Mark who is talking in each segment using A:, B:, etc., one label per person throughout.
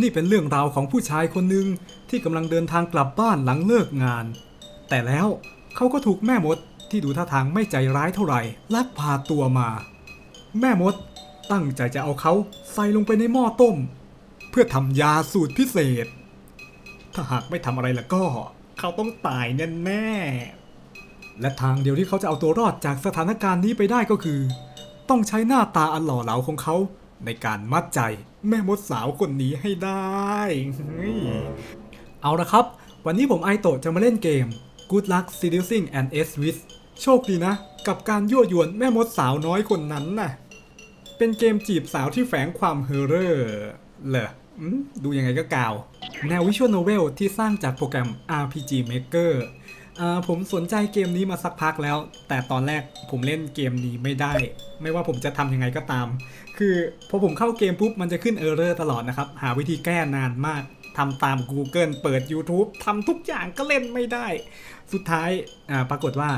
A: นี่เป็นเรื่องราวของผู้ชายคนหนึ่งที่กำลังเดินทางกลับบ้านหลังเลิกงาน แต่แล้วเขาก็ถูกแม่มดที่ดูท่าทางไม่ใจร้ายเท่าไหร่ลักพาตัวมา แม่มดตั้งใจจะเอาเขาใส่ลงไปในหม้อต้ม เพื่อทำยาสูตรพิเศษ ถ้าหากไม่ทำอะไรแล้วก็ เขาต้องตายแน่ๆและทางเดียวที่เขาจะเอาตัวรอดจากสถานการณ์นี้ไปได้ก็คือ ต้องใช้หน้าตาอันหล่อเหลาของเขาในการมัดใจ แม่มดสาวคนนี้ให้ได้ เอาละครับ วันนี้ผมไอโตะจะมาเล่นเกม Good Luck Seducing and S Wish โชคดีนะ กับการยั่วยวนแม่มดสาวน้อยคนนั้นน่ะ เป็นเกมจีบสาวที่แฝงความเฮอร์เรอร์เหรอดูยังไงก็กาว แนววิชวลโนเวลที่สร้างจากโปรแกรม RPG Maker ผมสนใจเกมนี้มาสักพักแล้ว แต่ตอนแรกผมเล่นเกมนี้ไม่ได้ ไม่ว่าผมจะทำยังไงก็ตาม คือพอผมเข้าเกมปุ๊บมันจะขึ้นเออร์เรอร์ตลอดนะครับ หาวิธีแก้นานมากทำตาม Google เปิด YouTube ทำทุกอย่างก็เล่นไม่ได้ สุดท้ายาปรากฏว่า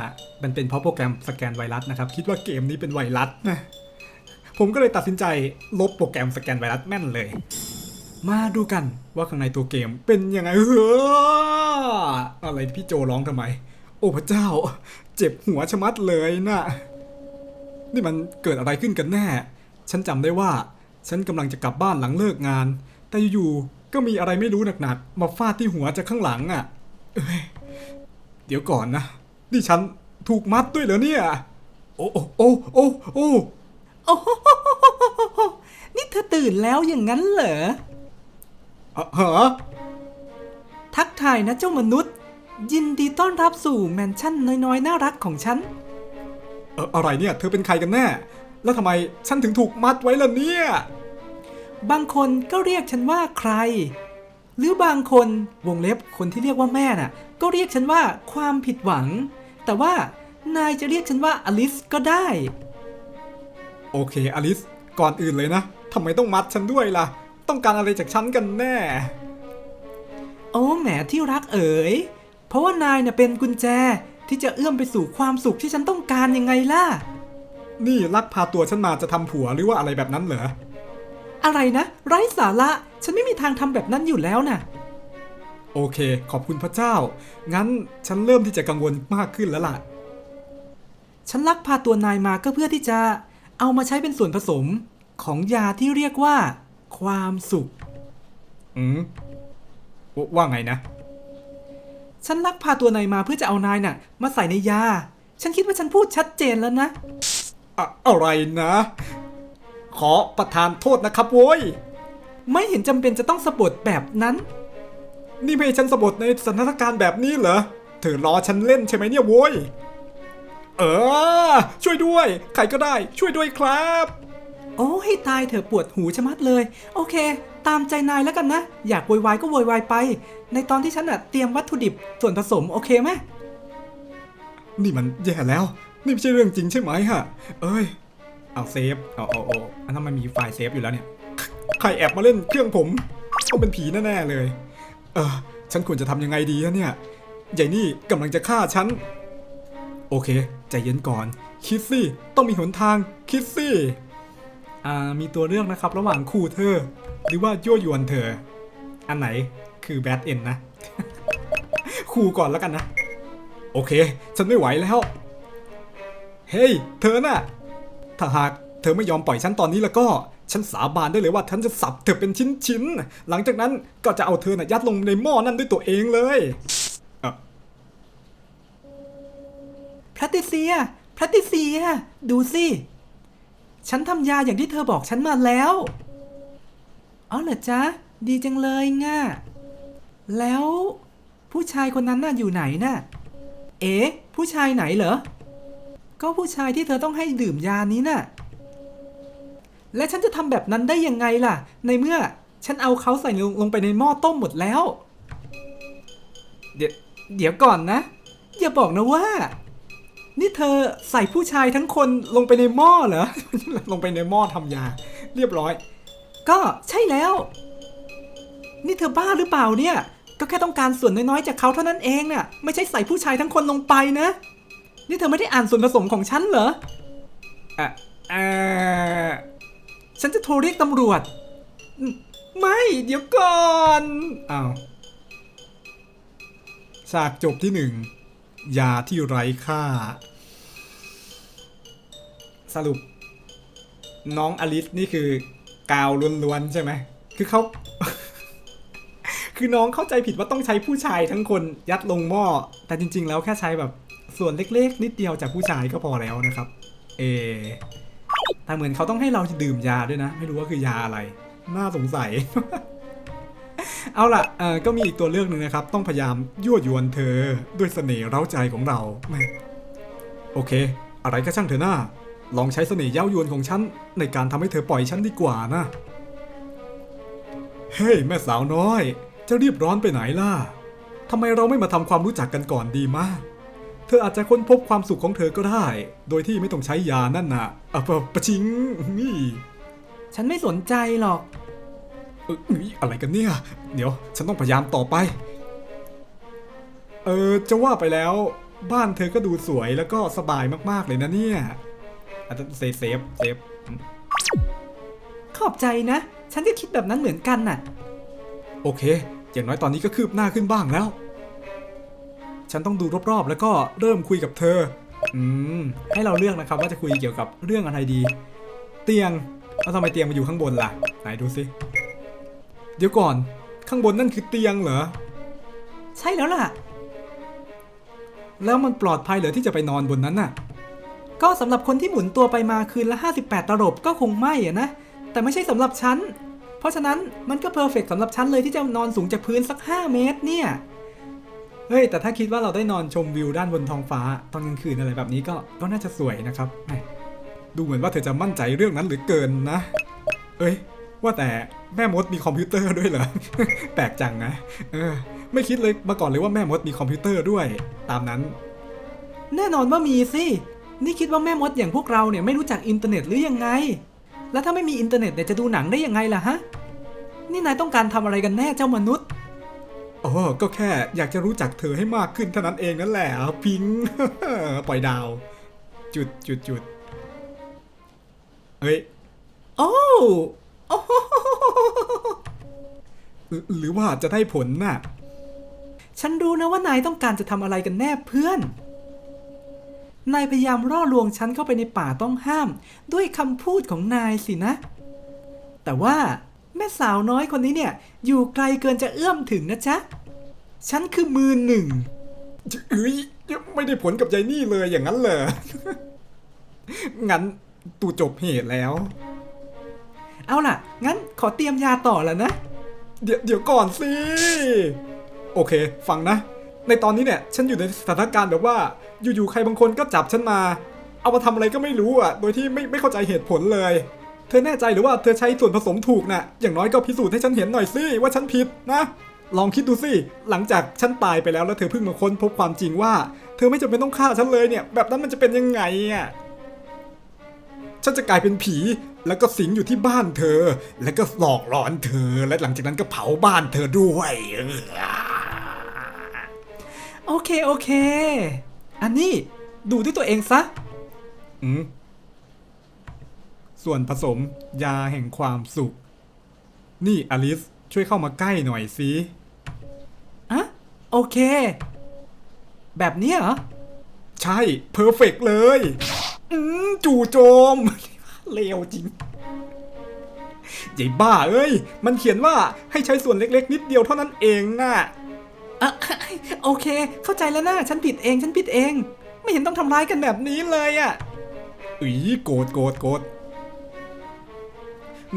A: มันเป็นเพราะโปรแกรมสแกนไวรัสนะครับ คิดว่าเกมนี้เป็นไวรัสนะผมก็เลยตัดสินใจลบโปรแกรมสแกนไวรัสแม่นเลย มาดูกันว่าข้างในตัวเกมเป็นยังไงเฮ้ออะไรพี่โจร้องทำไม โอ้พระเจ้า เจ็บหัวชะมัดเลยนะนี่มันเกิดอะไรขึ้นกันแน่ ฉันจำได้ว่า ฉันกำลังจะกลับบ้านหลังเลิกงาน แต่อยู่ๆก็มีอะไรไม่รู้หนักๆ มาฟาดที่หัวจากข้างหลังอะ่ะเเดี๋ยวก่อนนะ นี่ฉันถูกมัดด้วยเหรอเนี่ย โอ้โอ้โอ้โอ้โอ้
B: โอ้โหนี่เธอตื่นแล้วอย่างนั้นเหรอ
A: อะฮะ
B: ทักทายนะเจ้ามนุษย์ ยินดีต้อนรับสู่แมนชั่นน้อยๆ น่ารักของฉัน
A: เอออะไรเนี่ย เธอเป็นใครกันแน่ แล้วทำไมฉันถึงถูกมัดไว้ล่ะเนี่ย
B: บางคนก็เรียกฉันว่าใคร หรือบางคนวงเล็บคนที่เรียกว่าแม่น่ะ ก็เรียกฉันว่าความผิดหวัง แต่ว่านายจะเรียกฉันว่าอลิสก็ได้
A: โอเคอลิส ก่อนอื่นเลยนะทำไมต้องมัดฉันด้วยล่ะ ต้องการอะไรจากฉันกันแน่
B: โอ้แหมที่รักเอ๋ย เพราะว่านายน่ะเป็นกุญแจที่จะเอื้อมไปสู่ความสุขที่ฉันต้องการยังไงล่ะ
A: นี่ลักพาตัวฉันมาจะทำผัวหรือว่าอะไรแบบนั้นเหรอ
B: อะไรนะ ไร้สาระ ฉันไม่มีทางทำแบบนั้นอยู่แล้วน่ะ
A: โอเค ขอบคุณพระเจ้า งั้นฉันเริ่มที่จะกังวลมากขึ้นแล้วล่ะ
B: ฉันลักพาตัวนายมาก็เพื่อที่จะ เอามาใช้เป็นส่วนผสมของยาที่เรียกว่า ความสุข
A: อืมวว่าไงนะ
B: ฉันลักพาตัวนายมาเพื่อจะเอานายน่ะ มาใส่ในยา ฉันคิดว่าฉันพูดชัดเจนแล้วนะ
A: อะอะไรนะ ขอประทานโทษนะครับโว้ย
B: ไม่เห็นจำเป็นจะต้องสะบดแบบนั้น
A: นี่ไม่ให้ฉันสะบดในสถานการณ์แบบนี้เหรอเธอรอฉันเล่นใช่ไหมเนี่ยโว้ย เออ ช่วยด้วย ใครก็ได้ ช่วยด้วยครับ
B: โอ้ให้ตายเถอะปวดหูชะมัดเลย โอเค ตามใจนายแล้วกันนะ อยากโวยวายก็โวยวายไป ในตอนที่ฉันน่ะเตรียมวัตถุดิบส่วนผสมโอเคไหม
A: นี่มันแย่แล้ว นี่ไม่ใช่เรื่องจริงใช่ไหมฮะ เอ้ย เอาเซฟ เอาเอาเอาอันนั้นมันมีไฟล์เซฟอยู่แล้วเนี่ย ใครแอบมาเล่นเครื่องผมต้องเป็นผีแน่ๆเลย เออ ฉันควรจะทำยังไงดีอะเนี่ยใหญ่นี่กำลังจะฆ่าฉัน โอเค ใจเย็นก่อน คิดสิ ต้องมีหนทาง คิดสิ อ่ามีตัวเลือกนะครับ ระหว่างคู่เธอ หรือว่ายั่วยวนเธอ อันไหนคือแบดเอ็นนะ คู่ก่อนแล้วกันนะ โอเค ฉันไม่ไหวแล้ว เฮ้ย เธอน่ะ ถ้าหากเธอไม่ยอมปล่อยฉันตอนนี้แล้วก็ ฉันสาบานได้เลยว่าฉันจะสับเธอเป็นชิ้นๆ หลังจากนั้นก็จะเอาเธอน่ะยัดลงในหม้อนั่นด้วยตัวเองเลยเอ่อ
B: แพทติเซียแพทติเซีย ดูสิ ฉันทำยาอย่างที่เธอบอกฉันมาแล้ว เอ๋อเหรอจ๊ะ ดีจังเลยง่ะ แล้วผู้ชายคนนั้นน่ะอยู่ไหนน่ะ เอ๊ะผู้ชายไหนเหรอ ก็ผู้ชายที่เธอต้องให้ดื่มยานี้น่ะ และฉันจะทำแบบนั้นได้ยังไงล่ะ ในเมื่อฉันเอาเขาใส่ลงลงไปในหม้อต้มหมดแล้ว เดี๋ยวเดี๋ยวก่อนนะ อย่าบอกนะว่า นี่เธอใส่ผู้ชายทั้งคนลงไปในหม้อเหรอ
A: ลงไปในหม้อทำยา เรียบร้อย
B: ก็ใช่แล้ว นี่เธอบ้าหรือเปล่าเนี่ย ก็แค่ต้องการส่วนน้อยๆจากเขาเท่านั้นเองน่ะ ไม่ใช่ใส่ผู้ชายทั้งคนลงไปนะ นี่เธอไม่ได้อ่านส่วนผสมของฉันเหรอ
A: อะอ่า
B: ฉันจะโทรเรียกตำรวจ ไม่เดี๋ยวก่อน
A: อ้าวฉากจบที่หนึ่ง ยาที่ไร้ค่า สรุป น้องอลิสนี่คือกาวล้วนๆใช่ไหม คือเขา คือน้องเข้าใจผิดว่าต้องใช้ผู้ชายทั้งคนยัดลงหม้อ แต่จริง ๆ แล้วแค่ใช้แบบส่วนเล็ก ๆ นิดเดียวจากผู้ชายก็พอแล้วนะครับ เอ แต่เหมือนเขาต้องให้เราดื่มยาด้วยนะ ไม่รู้ว่าคือยาอะไร น่าสงสัย เอาล่ะเออก็มีอีกตัวเลือกหนึ่งนะครับ ต้องพยายามยั่วยวนเธอด้วยเสน่ห์เร้าใจของเราแม่โอเค อะไรก็ช่างเถอะหน้า ลองใช้เสน่ห์เย้ายวนของฉัน ในการทำให้เธอปล่อยฉันดีกว่านะ เฮ้ย แม่สาวน้อย จะรีบร้อนไปไหนล่ะทำไมเราไม่มาทำความรู้จักกันก่อนดีมาก เธออาจจะค้นพบความสุขของเธอก็ได้ โดยที่ไม่ต้องใช้ยานั่นน่ะอะปะปะชิงนี่
B: ฉันไม่สนใจหรอก
A: อ้ยอะไรกันเนี่ย เดี๋ยว ฉันต้องพยายามต่อไป เออจะว่าไปแล้ว บ้านเธอก็ดูสวยแล้วก็สบายมากๆเลยนะเนี่ยอาจจะเซฟเซฟเซฟ
B: ขอบใจนะ ฉันก็คิดแบบนั้นเหมือนกันน่ะ
A: โอเค อย่างน้อยตอนนี้ก็คืบหน้าขึ้นบ้างแล้ว ฉันต้องดูรอบๆ แล้วก็เริ่มคุยกับเธอ อืม ให้เราเลือกนะครับว่าจะคุยเกี่ยวกับเรื่องอะไรดี เตียงแล้วทำไมเตียงมาอยู่ข้างบนล่ะ ไหนดูสิ เดี๋ยวก่อน ข้างบนนั่นคือเตียงเหรอ
B: ใช่แล้วล่ะ
A: แล้วมันปลอดภัยเหรอที่จะไปนอนบนนั้นน่ะ
B: ก็สำหรับคนที่หมุนตัวไปมาคืนละ 58 ตลบก็คงไม่อะนะ แต่ไม่ใช่สำหรับฉัน เพราะฉะนั้นมันก็เพอร์เฟกสำหรับฉันเลยที่จะนอนสูงจากพื้นสัก 5 เมตรเนี่ย
A: เฮ้ย แต่ถ้าคิดว่าเราได้นอนชมวิวด้านบนท้องฟ้า ตอนกลางคืนอะไรแบบนี้ก็ก็น่าจะสวยนะครับแหม่ดูเหมือนว่าเธอจะมั่นใจเรื่องนั้นเหรือเกินนะ เอ้ย ว่าแต่ แม่มดมีคอมพิวเตอร์ด้วยเหรอ แปลกจังนะ เออ ไม่คิดเลยมาก่อนเลยว่าแม่มดมีคอมพิวเตอร์ด้วย ตามนั้น
B: แน่นอนว่ามีสิ นี่คิดว่าแม่มดอย่างพวกเราเนี่ยไม่รู้จักอินเทอร์เน็ตหรือยังไง แล้วถ้าไม่มีอินเทอร์เน็ตเนี่ยจะดูหนังได้ยังไงล่ะฮะ นี่นายต้องการทำอะไรกันแน่เจ้ามนุษย์
A: อ๋อก็แค่อยากจะรู้จักเธอให้มากขึ้นเท่านั้นเองนั่นแหละพิง ปล่อยดาว จุดจุดจุดเฮ้ย
B: โอ้โอ้โห
A: รือหรือว่าจะได้ผลน่ะ
B: ฉันรู้นะว่านายต้องการจะทำอะไรกันแน่เพื่อน นายพยายามล่อลวงฉันเข้าไปในป่าต้องห้าม ด้วยคำพูดของนายสินะ แต่ว่าแม่สาวน้อยคนนี้เนี่ย อยู่ไกลเกินจะเอื้อมถึงนะจ๊ะ ฉันคือมือหนึ่ง
A: เอ้ยไม่ได้ผลกับยายนี่เลยอย่างนั้นเหรอ งั้นตูจบเหตุแล้ว
B: เอาล่ะ งั้นขอเตรียมยาต่อแล้วนะ
A: เดี๋ยวเดี๋ยวก่อนสิ โอเค ฟังนะ ในตอนนี้เนี่ย ฉันอยู่ในสถานการณ์แบบว่า อยู่ๆ ใครบางคนก็จับฉันมา เอามาทำอะไรก็ไม่รู้อะ โดยที่ไม่ไม่เข้าใจเหตุผลเลย เธอแน่ใจหรือว่าเธอใช้ส่วนผสมถูกน่ะ อย่างน้อยก็พิสูจน์ให้ฉันเห็นหน่อยสิว่าฉันผิดนะ ลองคิดดูสิ หลังจากฉันตายไปแล้วแล้วเธอเพิ่งมาค้นพบความจริงว่า เธอไม่จำเป็นต้องฆ่าฉันเลยเนี่ย แบบนั้นมันจะเป็นยังไงอะฉันจะกลายเป็นผี แล้วก็สิงอยู่ที่บ้านเธอ แล้วก็หลอกหลอนเธอ และหลังจากนั้นก็เผาบ้านเธอด้วยเออ
B: โอเคโอเค อันนี้ดูด้วยตัวเองซะ
A: อืมส่วนผสมยาแห่งความสุข นี่อลิสช่วยเข้ามาใกล้หน่อยสิ
B: อะโอเค แบบนี้เหรอ
A: ใช่ เพอร์เฟกเลย อืมจู่โจม เลวจริงใหญ่บ้าเอ้ย มันเขียนว่าให้ใช้ส่วนเล็กๆ นิดเดียวเท่านั้นเองน่ะ
B: อะโอเค เข้าใจแล้วนะ ฉันผิดเอง ฉันผิดเอง ไม่เห็นต้องทำร้ายกันแบบนี้
A: เลยอะอีโกรธโกรธโกรธ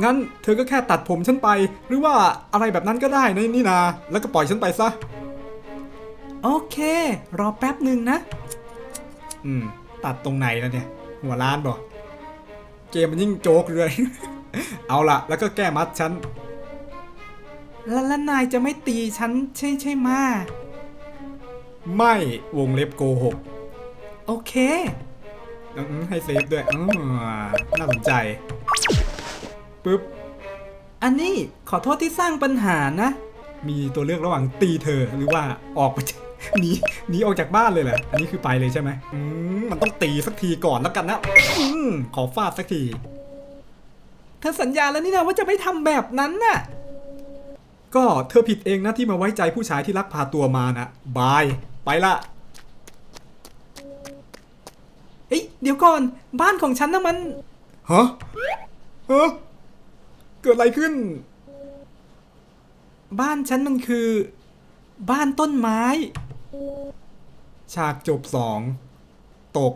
A: งั้นเธอก็แค่ตัดผมฉันไป หรือว่าอะไรแบบนั้นก็ได้ในะนี่นา แล้วก็ปล่อยฉันไปซะ
B: โอเค รอแป๊บหนึ่งนะ
A: อืม ตัดตรงไหนแล้วเนี่ย หัวล้านบอก เกมมันยิ่งโจ๊กเลย เอาละแล้วก็แก้มัดฉัน
B: แล้วแล้วนายจะไม่ตีฉันใช่ใช่ไหมะ
A: ไม่วงเล็บโกหก
B: โอเค
A: อืมให้เซฟด้วยอืมน่าสนใจปึ๊บ
B: อันนี้ขอโทษที่สร้างปัญหานะ
A: มีตัวเลือกระหว่างตีเธอหรือว่าออกไปจาก หนีหนีออกจากบ้านเลยเหรออันนี้คือไปเลยใช่ไหมอืมมันต้องตีสักทีก่อนแล้วกันนะอืมขอฟาดสักที
B: เธอสัญญาแล้วนี่นะว่าจะไม่ทำแบบนั้นน่ะ
A: ก็เธอผิดเองนะที่มาไว้ใจผู้ชายที่ลักพาตัวมานะบาย ไปละ
B: เอ้ยเดี๋ยวก่อนบ้านของฉันนะมัน
A: ฮะฮะเกิดอะไรขึ้น
B: บ้านฉันมันคือ บ้านต้นไม้
A: ฉากจบสองตก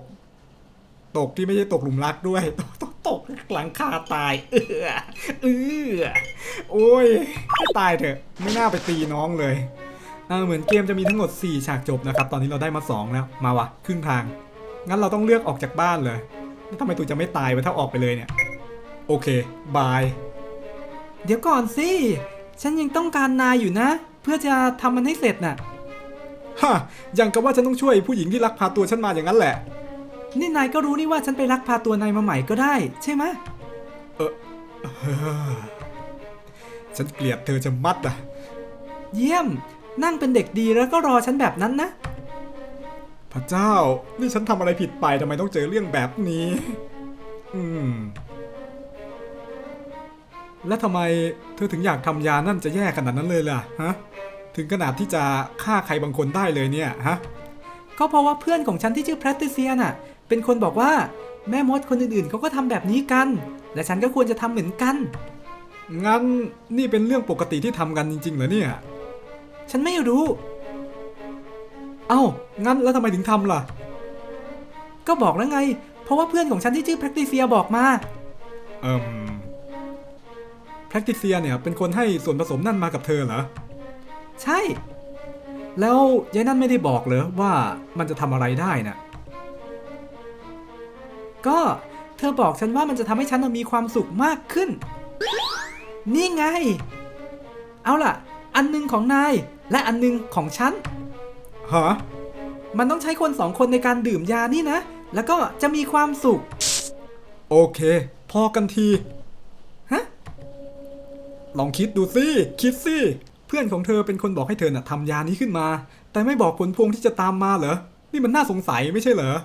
A: ตกที่ไม่ใช่ตกหลุมรักด้วยตกตกหลังคาตาย เออเออโอ้ยตายเถอะ ไม่น่าไปตีน้องเลยเออเหมือนเกมจะมีทั้งหมด 4 ฉากจบนะครับ ตอนนี้เราได้มา 2 แล้ว มาวะครึ่งทาง งั้นเราต้องเลือกออกจากบ้านเลยทำไมตูจะไม่ตายวะถ้าออกไปเลยเนี่ย โอเค บาย
B: เดี๋ยวก่อนสิ ฉันยังต้องการนายอยู่นะ เพื่อจะทำมันให้เสร็จน่ะ
A: ฮะยังกับว่าฉันต้องช่วยผู้หญิงที่ลักพาตัวฉันมาอย่างนั้นแหละ
B: นี่นายก็รู้นี่ว่าฉันไปรักพาตัวนายมาใหม่ก็ได้ ใช่ไหมะ
A: ฉันเกลียดเธอจะมัดอะ
B: เยี่ยม นั่งเป็นเด็กดีแล้วก็รอฉันแบบนั้นนะ
A: พระเจ้า นี่ฉันทำอะไรผิดไปทำไมต้องเจอเรื่องแบบนี้ อืม แล้วทำไมเธอถึงอยากทำยานั่นจะแย่ขนาดนั้นเลยล่ะฮะ ถึงขนาดที่จะฆ่าใครบางคนได้เลยเนี่ยฮะ
B: ก็เพราะว่าเพื่อนของฉันที่ชื่อแพทริเซียน่ะ เป็นคนบอกว่าแม่มดคนอื่นๆเขาก็ทำแบบนี้กัน และฉันก็ควรจะทำเหมือนกัน
A: งั้นนี่เป็นเรื่องปกติที่ทำกันจริงๆเหรอเนี่ย
B: ฉันไม่รู้
A: เอ้า งั้นแล้วทำไมถึงทำล่ะ
B: ก็บอกแล้วไง เพราะว่าเพื่อนของฉันที่ชื่อแพทริเซียบอกมา
A: เอิมแพคติเซียเนี่ยเป็นคนให้ส่วนผสมนั่นมากับเธอเหรอ
B: ใช่
A: แล้วยายนั่นไม่ได้บอกเหรอว่ามันจะทำอะไรได้น่ะ
B: ก็เธอบอกฉันว่ามันจะทำให้ฉันน่ะมีความสุขมากขึ้น นี่ไง เอาล่ะ อันหนึงของนายและอันหนึงของฉัน
A: ฮะ
B: มันต้องใช้คนสองคนในการดื่มยานี่นะ แล้วก็จะมีความสุข
A: โอเค พอกันที
B: ฮะ
A: ลองคิดดูสิ คิดสิเพื่อนของเธอเป็นคนบอกให้เธอน่ะทำยานี้ขึ้นมา แต่ไม่บอกผลพวงที่จะตามมาเหรอ นี่มันน่าสงสัยไม่ใช่เหรอ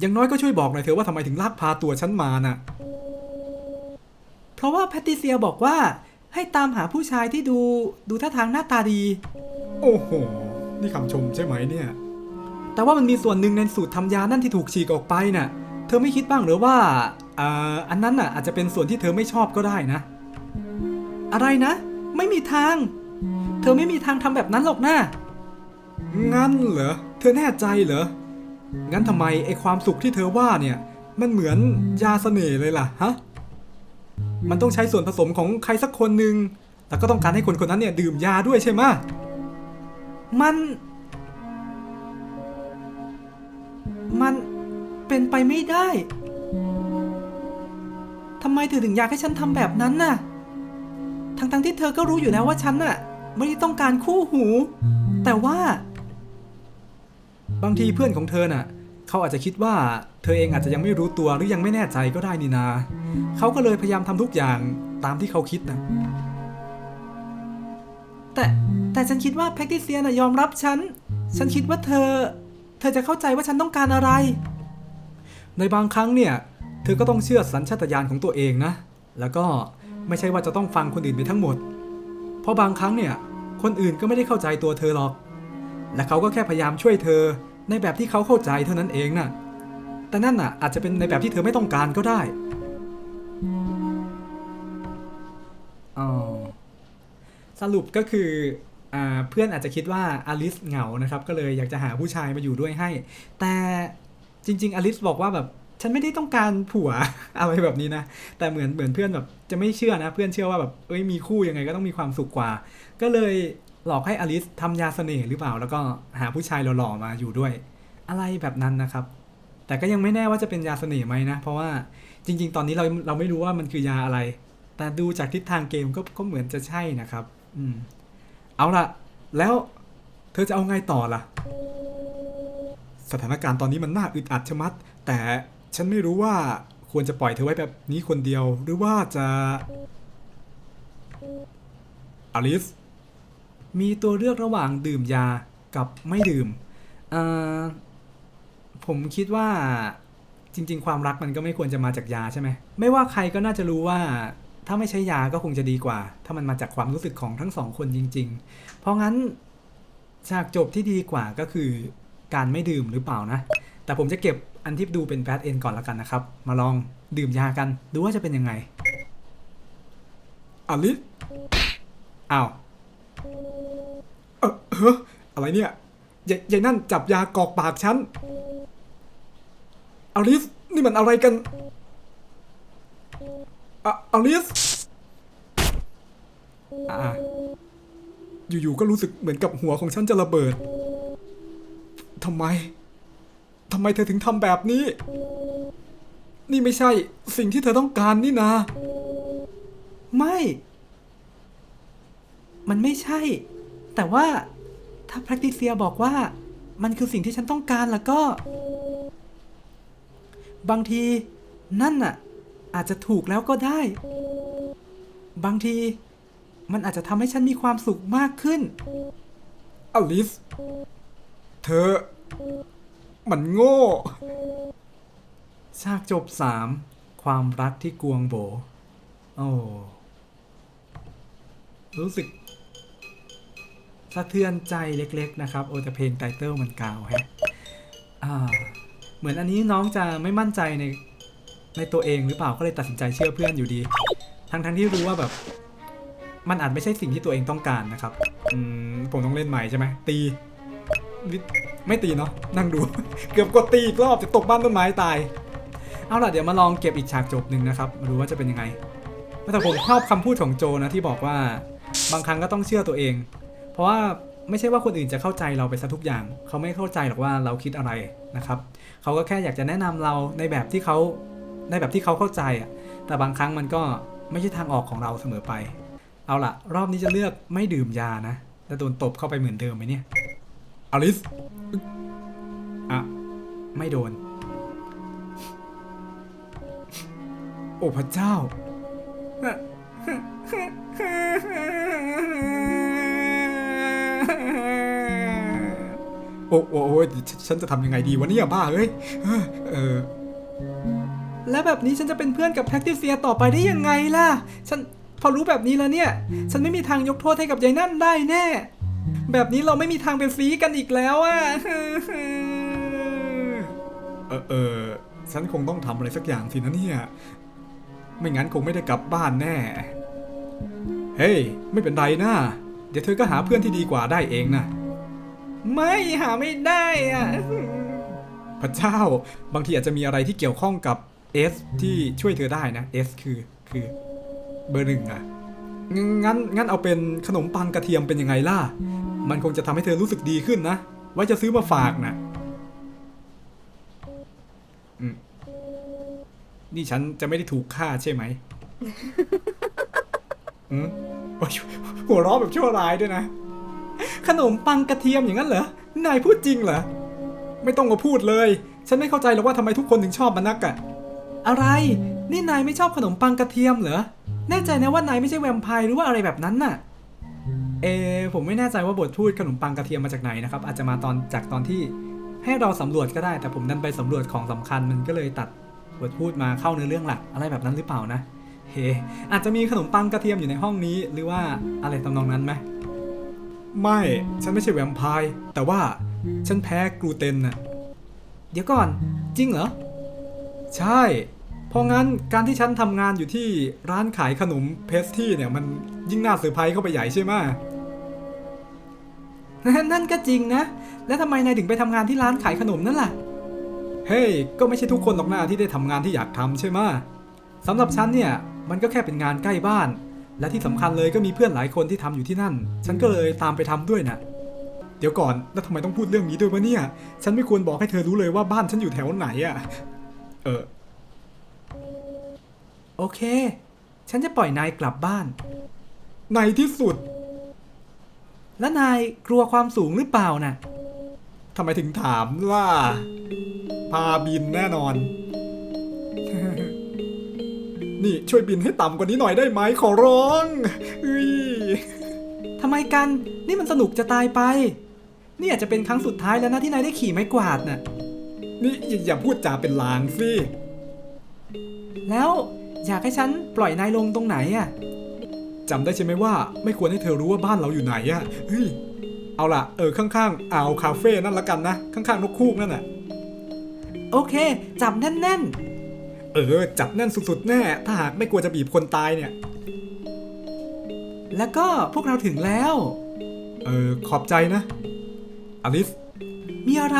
A: อย่างน้อยก็ช่วยบอกหน่อยเถอะว่าทำไมถึงลากพาตัวฉันมาน่ะ
B: เพราะว่าแพทริเซียบอกว่าให้ตามหาผู้ชายที่ดูดูท่าทางหน้าตาดี
A: โอ้โห นี่คำชมใช่ไหมเนี่ย
B: แต่ว่ามันมีส่วนหนึ่งในสูตรทำยานั่นที่ถูกฉีกออกไปน่ะ เธอไม่คิดบ้างหรือว่าอ่าอันนั้นน่ะอาจจะเป็นส่วนที่เธอไม่ชอบก็ได้นะ อะไรนะ ไม่มีทาง เธอไม่มีทางทำแบบนั้นหรอกนะ
A: งั้นเหรอ เธอแน่ใจเหรอ งั้นทำไมไอความสุขที่เธอว่าเนี่ย มันเหมือนยาเสน่ห์เลยล่ะฮะ มันต้องใช้ส่วนผสมของใครสักคนหนึ่ง แล้วก็ต้องการให้คนคนนั้นเนี่ยดื่มยาด้วยใช่ไหมะ
B: มัน มันเป็นไปไม่ได้ ทำไมเธอถึงอยากให้ฉันทำแบบนั้นน่ะ ทั้งๆที่เธอก็รู้อยู่แล้วว่าฉันน่ะ ไม่ได้ต้องการคู่หู แต่ว่า
A: บางทีเพื่อนของเธอน่ะ เขาอาจจะคิดว่า เธอเองอาจจะยังไม่รู้ตัวหรือยังไม่แน่ใจก็ได้นี่นา เขาก็เลยพยายามทำทุกอย่างตามที่เขาคิดนะ
B: แต่แต่ฉันคิดว่าแพคติเซียน่ะยอมรับฉัน ฉันคิดว่าเธอ เธอจะเข้าใจว่าฉันต้องการอะไร
A: ในบางครั้งเนี่ย เธอก็ต้องเชื่อสัญชาตญาณของตัวเองนะ แล้วก็ไม่ใช่ว่าจะต้องฟังคนอื่นไปทั้งหมด เพราะบางครั้งเนี่ยคนอื่นก็ไม่ได้เข้าใจตัวเธอหรอก และเขาก็แค่พยายามช่วยเธอในแบบที่เขาเข้าใจเท่านั้นเองน่ะ แต่นั่นน่ะอาจจะเป็นในแบบที่เธอไม่ต้องการก็ได้อสรุปก็คืออเพื่อนอาจจะคิดว่าอลิสเหงานะครับ ก็เลยอยากจะหาผู้ชายมาอยู่ด้วยให้ แต่จริง ๆ อลิสบอกว่าแบบ ฉันไม่ได้ต้องการผัวอะไรแบบนี้นะ แต่เหมือนเหมือนเพื่อนแบบจะไม่เชื่อนะ เพื่อนเชื่อว่าแบบเอ้ยมีคู่ยังไงก็ต้องมีความสุขกว่า ก็เลยหลอกให้อลิสทำยาเสน่ห์หรือเปล่า แล้วก็หาผู้ชายหล่อๆมาอยู่ด้วย อะไรแบบนั้นนะครับ แต่ก็ยังไม่แน่ว่าจะเป็นยาเสน่ห์ไหมนะ เพราะว่าจริง ๆ ตอนนี้เราเราไม่รู้ว่ามันคือยาอะไร แต่ดูจากทิศทางเกมก็ก็เหมือนจะใช่นะครับ อืม เอาละแล้วเธอจะเอาไงต่อล่ะ สถานการณ์ตอนนี้มันน่าอึดอัดชะมัด แต่ ฉันไม่รู้ว่าควรจะปล่อยเธอไว้แบบนี้คนเดียว หรือว่าจะ อลิส มีตัวเลือกระหว่างดื่มยากับไม่ดื่มเอ่อผมคิดว่าจริง ๆ ความรักมันก็ไม่ควรจะมาจากยาใช่ไหม ไม่ว่าใครก็น่าจะรู้ว่า ถ้าไม่ใช่ยาก็คงจะดีกว่า ถ้ามันมาจากความรู้สึกของทั้งสองคนจริง ๆ เพราะงั้นฉากจบที่ดีกว่าก็คือการไม่ดื่มหรือเปล่านะ แต่ผมจะเก็บ อันที่ดูเป็นแบดเอนก่อนละกันนะครับ มาลองดื่มยากัน ดูว่าจะเป็นยังไงอลิสอ้าวเออเฮ้ออะไรเนี่ยยายยายนั่นจับยากรอกปากฉันอลิส นี่มันอะไรกันอะอลิสอ่าอยู่ๆก็รู้สึกเหมือนกับหัวของฉันจะระเบิดทำไม ทำไมเธอถึงทำแบบนี้ นี่ไม่ใช่สิ่งที่เธอต้องการนี่นา
B: ไม่ มันไม่ใช่ แต่ว่าถ้าแพ c ติเซียบอกว่า มันคือสิ่งที่ฉันต้องการแล้วก็ บางทีนั่นน่ะ อาจจะถูกแล้วก็ได้ บางทีมันอาจจะทำให้ฉันมีความสุขมากขึ้น
A: อลิส เธอ มันโง่ ฉากจบสาม ความรักที่กวงโบ โอ้ รู้สึก สะเทือนใจเล็ก ๆ นะครับ โอ้แต่เพลงไตเติลมันกาวแฮะอ่า เหมือนอันนี้น้องจะไม่มั่นใจใน ในตัวเองหรือเปล่า ก็เลยตัดสินใจเชื่อเพื่อนอยู่ดี ทั้งทั้งๆที่รู้ว่าแบบ มันอาจไม่ใช่สิ่งที่ตัวเองต้องการนะครับ อืม ผมต้องเล่นใหม่ใช่ไหม ตี ไม่ตีเนาะนั่งดู เกือบกดตีอีกรอบจะตกบ้านต้นไม้ตาย เอาล่ะเดี๋ยวมาลองเก็บอีกฉากจบหนึ่งนะครับมาดูว่าจะเป็นยังไงแต่ผมชอบคำพูดของโจนะที่บอกว่า บางครั้งก็ต้องเชื่อตัวเอง เพราะว่าไม่ใช่ว่าคนอื่นจะเข้าใจเราไปซะทุกอย่าง เขาไม่เข้าใจหรอกว่าเราคิดอะไรนะครับ เขาก็แค่อยากจะแนะนำเราในแบบที่เขาในแบบที่เขาเข้าใจอะแต่บางครั้งมันก็ไม่ใช่ทางออกของเราเสมอไป เอาล่ะ รอบนี้จะเลือกไม่ดื่มยานะแล้วโดนตบเข้าไปเหมือนเดิมไหมเนี่ย อลิส อะ ไม่โดน โอ้พระเจ้า โอ้โอ้โอ้ฉันจะทำยังไงดีวะเนี่ยบ้าเอ้ยเออ
B: แล้วแบบนี้ฉันจะเป็นเพื่อนกับแพ c ติเซียต่อไปได้ยังไงล่ะ ฉันพอรู้แบบนี้แล้วเนี่ย ฉันไม่มีทางยกโทษให้กับยายนั่นได้แน่ แบบนี้เราไม่มีทางเป็นซีกันอีกแล้วอะ
A: เออเออฉันคงต้องทำอะไรสักอย่างสินะเนี่ย ไม่งั้นคงไม่ได้กลับบ้านแน่ เฮ้ย ไม่เป็นไรนะเดี๋ยวเธอก็หาเพื่อนที่ดีกว่าได้เองนะ
B: ไม่หาไม่ได้อะ
A: พระเจ้า บางทีอาจจะมีอะไรที่เกี่ยวข้องกับ S ที่ช่วยเธอได้นะ S คือคือเบอร์หนึ่งอะ งั้นงั้นเอาเป็นขนมปังกระเทียมเป็นยังไงล่ะ มันคงจะทำให้เธอรู้สึกดีขึ้นนะไว้จะซื้อมาฝากนะอืมนี่ฉันจะไม่ได้ถูกฆ่าใช่ไหมอืมโอ้ยหัวเราะแบบชั่วร้ายด้วยนะ ขนมปังกระเทียมอย่างนั้นเหรอ นายพูดจริงเหรอ ไม่ต้องมาพูดเลย ฉันไม่เข้าใจหรอกว่าทำไมทุกคนถึงชอบมันนักอะ
B: อะไร นี่นายไม่ชอบขนมปังกระเทียมเหรอ แน่ใจนะว่านายไม่ใช่แวมไพร์หรือว่าอะไรแบบนั้นน่ะ
A: เอผมไม่แน่ใจว่าบทพูดขนมปังกระเทียมมาจากไหนนะครับ อาจจะมาตอนจากตอนที่ให้เราสำรวจก็ได้ แต่ผมดันไปสำรวจของสำคัญมันก็เลยตัดบทพูดมาเข้าเนื้อเรื่องหลักอะไรแบบนั้นหรือเปล่านะ เฮ อาจจะมีขนมปังกระเทียมอยู่ในห้องนี้ หรือว่าอะไรตำนองนั้นไหมไม่ ฉันไม่ใช่แวมไพร์แต่ว่าฉันแพ้กลูเตนน่ะ
B: เดี๋ยวก่อน จริงเหรอ
A: ใช่ เพราะงั้นการที่ฉันทำงานอยู่ที่ร้านขายขนมเพสที่เนี่ยมันยิ่งน่าเซอร์ไพรส์เข้าไปใหญ่ใช่ไหม
B: นั่นก็จริงนะ แล้วทำไมนายถึงไปทำงานที่ร้านขายขนมนั่นล่ะ
A: เฮ้ย ก็ไม่ใช่ทุกคนหรอกหน้าที่ได้ทำงานที่อยากทำใช่ไหมสำหรับฉันเนี่ยมันก็แค่เป็นงานใกล้บ้าน และที่สำคัญเลยก็มีเพื่อนหลายคนที่ทำอยู่ที่นั่น ฉันก็เลยตามไปทำด้วยนะเดี๋ยวก่อนแล้วทำไมต้องพูดเรื่องนี้ด้วยวะเนี่ย ฉันไม่ควรบอกให้เธอรู้เลยว่าบ้านฉันอยู่แถวไหนอะเออ
B: โอเค ฉันจะปล่อยนายกลับบ้าน
A: ในที่สุด
B: แล้วนายกลัวความสูงหรือเปล่าน่ะ
A: ทำไมถึงถามล่ะ พาบินแน่นอน นี่ช่วยบินให้ต่ำกว่านี้หน่อยได้ไหมขอร้องเฮ้ย
B: ทำไมกัน นี่มันสนุกจะตายไป นี่อาจจะเป็นครั้งสุดท้ายแล้วนะที่นายได้ขี่ไม้กวาดน่ะ
A: นี่อย่าอย่าพูดจาเป็นลางสิ
B: แล้ว อยากให้ฉันปล่อยนายลงตรงไหนอะ
A: จำได้ใช่ไหมว่าไม่ควรให้เธอรู้ว่าบ้านเราอยู่ไหนอะเฮ้ยเอาล่ะ เออข้างๆอ่าวคาเฟ่นั่นละกันนะ ข้างๆนกคูกนั่นน่ะ
B: โอเค จับแน่น
A: เออ จับแน่นสุดๆแน่ ถ้าหากไม่กลัวจะบีบคนตายเนี่ย
B: ๆแล้วก็พวกเราถึงแล้ว
A: เออขอบใจนะอลิส
B: มีอะไร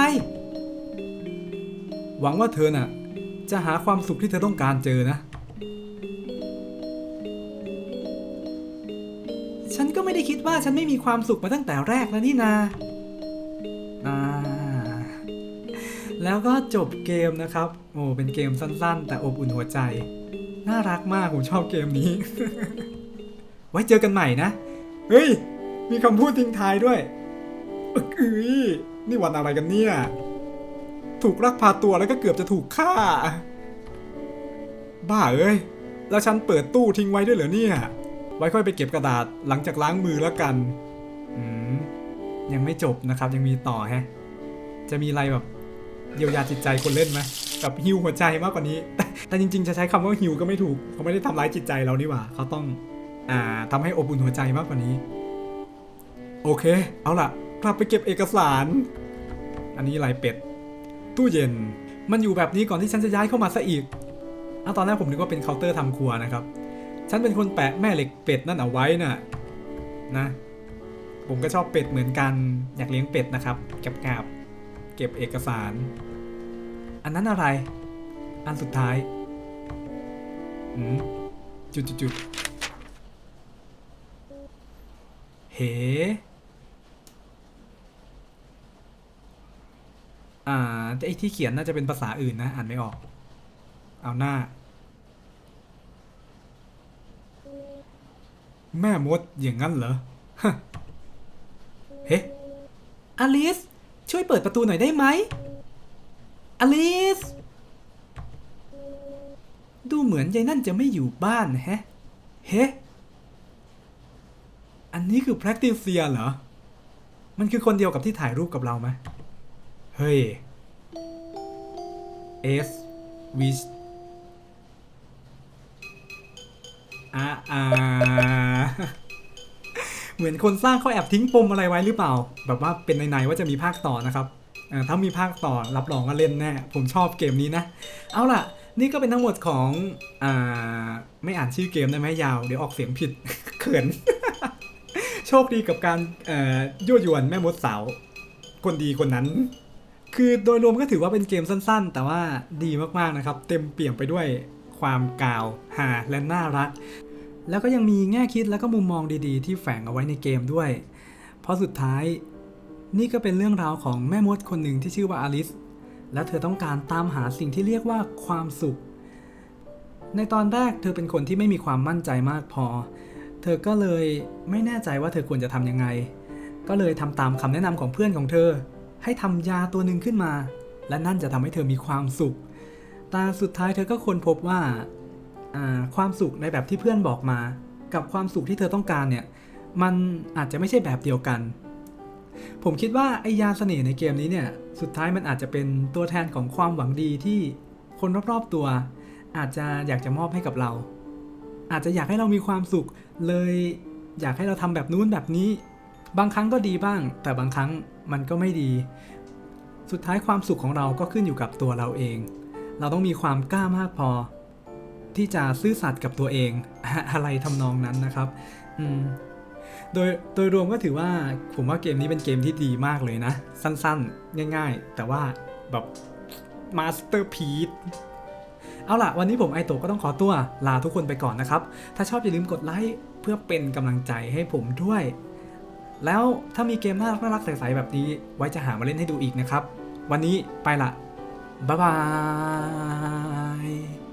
A: หวังว่าเธอน่ะ จะหาความสุขที่เธอต้องการเจอนะ
B: ว่าฉันไม่มีความสุขมาตั้งแต่แรกแล้วนี่นา
A: อ่าแล้วก็จบเกมนะครับ โอ้เป็นเกมสั้นๆ แต่อบอุ่นหัวใจ น่ารักมาก ผมชอบเกมนี้ ไว้เจอกันใหม่นะ เฮ้ย มีคำพูดทิ้งท้ายด้วยอึกอื้ยนี่วันอะไรกันเนี่ย ถูกลักพาตัวแล้วก็เกือบจะถูกฆ่า บ้าเอ้ย แล้วฉันเปิดตู้ทิ้งไว้ด้วยเหรอเนี่ย ไว้ค่อยไปเก็บกระดาษหลังจากล้างมือแล้วกัน อืม ยังไม่จบนะครับ ยังมีต่อแฮะ จะมีอะไรแบบเยียวยาจิตใจคนเล่นไหมแบบฮิวหัวใจมากกว่านี้ แต่จริงๆจะใช้คำว่าฮิวก็ไม่ถูก เขาไม่ได้ทำร้ายจิตใจเรานี่หว่า เขาต้อง อ่าทำให้อบอุ่นหัวใจมากกว่านี้ โอเค เอาล่ะ กลับไปเก็บเอกสาร อันนี้ลายเป็ด ตู้เย็น มันอยู่แบบนี้ก่อนที่ฉันจะย้ายเข้ามาซะอีกอะตอนแรกผมนึกว่าเป็นเคาน์เตอร์ทำครัวนะครับ ฉันเป็นคนแปะแม่เหล็กเป็ดนั่นเอาไว้น่ะนะ ผมก็ชอบเป็ดเหมือนกัน อยากเลี้ยงเป็ดนะครับเก็บกาบเก็บเอกสาร อันนั้นอะไร อันสุดท้ายอืมจุดจุดจุดเฮอ่าแต่ไอที่เขียนน่าจะเป็นภาษาอื่นนะ อ่านไม่ออก เอาหน้า แม่มดอย่างนั้นเหรอฮะเฮ้
B: อลิส ช่วยเปิดประตูหน่อยได้ไหมอลิส ดูเหมือนยายนั่นจะไม่อยู่บ้านแฮะ
A: เฮ้ อันนี้คือ practice เหรอ มันคือคนเดียวกับที่ถ่ายรูปกับเราไหมเฮ้ย S wish อ่าอ่า เหมือนคนสร้างเขาแอบทิ้งปมอะไรไว้หรือเปล่า แบบว่าเป็นในๆว่าจะมีภาคต่อนะครับถ้ามีภาคต่อรับรองว่าเล่นแน่ผมชอบเกมนี้นะ เอาล่ะ นี่ก็เป็นทั้งหมดของอไม่อ่านชื่อเกมได้ไหมยาว เดี๋ยวออกเสียงผิดเขิน โชคดีกับการยั่วยวนแม่มดสาวคนดีคนนั้น คือโดยรวมก็ถือว่าเป็นเกมสั้นๆ แต่ว่าดีมากๆนะครับ เต็มเปี่ยมไปด้วยความกาวหาและน่ารัก แล้วก็ยังมีแง่คิดแล้วก็มุมมองดีๆ ที่แฝงเอาไว้ในเกมด้วย เพราะสุดท้าย นี่ก็เป็นเรื่องราวของแม่มดคนหนึ่งที่ชื่อว่าอลิส และเธอต้องการตามหาสิ่งที่เรียกว่าความสุข ในตอนแรกเธอเป็นคนที่ไม่มีความมั่นใจมากพอ เธอก็เลยไม่แน่ใจว่าเธอควรจะทำยังไง ก็เลยทำตามคำแนะนำของเพื่อนของเธอ ให้ทำยาตัวหนึ่งขึ้นมา และนั่นจะทำให้เธอมีความสุข แต่สุดท้ายเธอก็ค้นพบว่า ความสุขในแบบที่เพื่อนบอกมา กับความสุขที่เธอต้องการเนี่ย มันอาจจะไม่ใช่แบบเดียวกัน ผมคิดว่าไอยาเสน่ห์ในเกมนี้เนี่ย สุดท้ายมันอาจจะเป็นตัวแทนของความหวังดีที่คนรอบๆตัว อาจจะอยากจะมอบให้กับเรา อาจจะอยากให้เรามีความสุข เลยอยากให้เราทำแบบนู้นแบบนี้ บางครั้งก็ดีบ้าง แต่บางครั้งมันก็ไม่ดี สุดท้ายความสุขของเราก็ขึ้นอยู่กับตัวเราเอง เราต้องมีความกล้ามากพอ ที่จะซื่อสัตย์กับตัวเองอะไรทำนองนั้นนะครับอืมโดยโดยรวมก็ถือว่าผมว่าเกมนี้เป็นเกมที่ดีมากเลยนะ สั้นๆ ง่ายๆ แต่ว่าแบบมาสเตอร์พีซเอาล่ะ วันนี้ผมไอโตะก็ต้องขอตัวลาทุกคนไปก่อนนะครับ ถ้าชอบอย่าลืมกดไลค์เพื่อเป็นกำลังใจให้ผมด้วย แล้วถ้ามีเกมน่ารักน่ารักใสๆแบบนี้ ไว้จะหามาเล่นให้ดูอีกนะครับ วันนี้ไปละบ๊ายบาย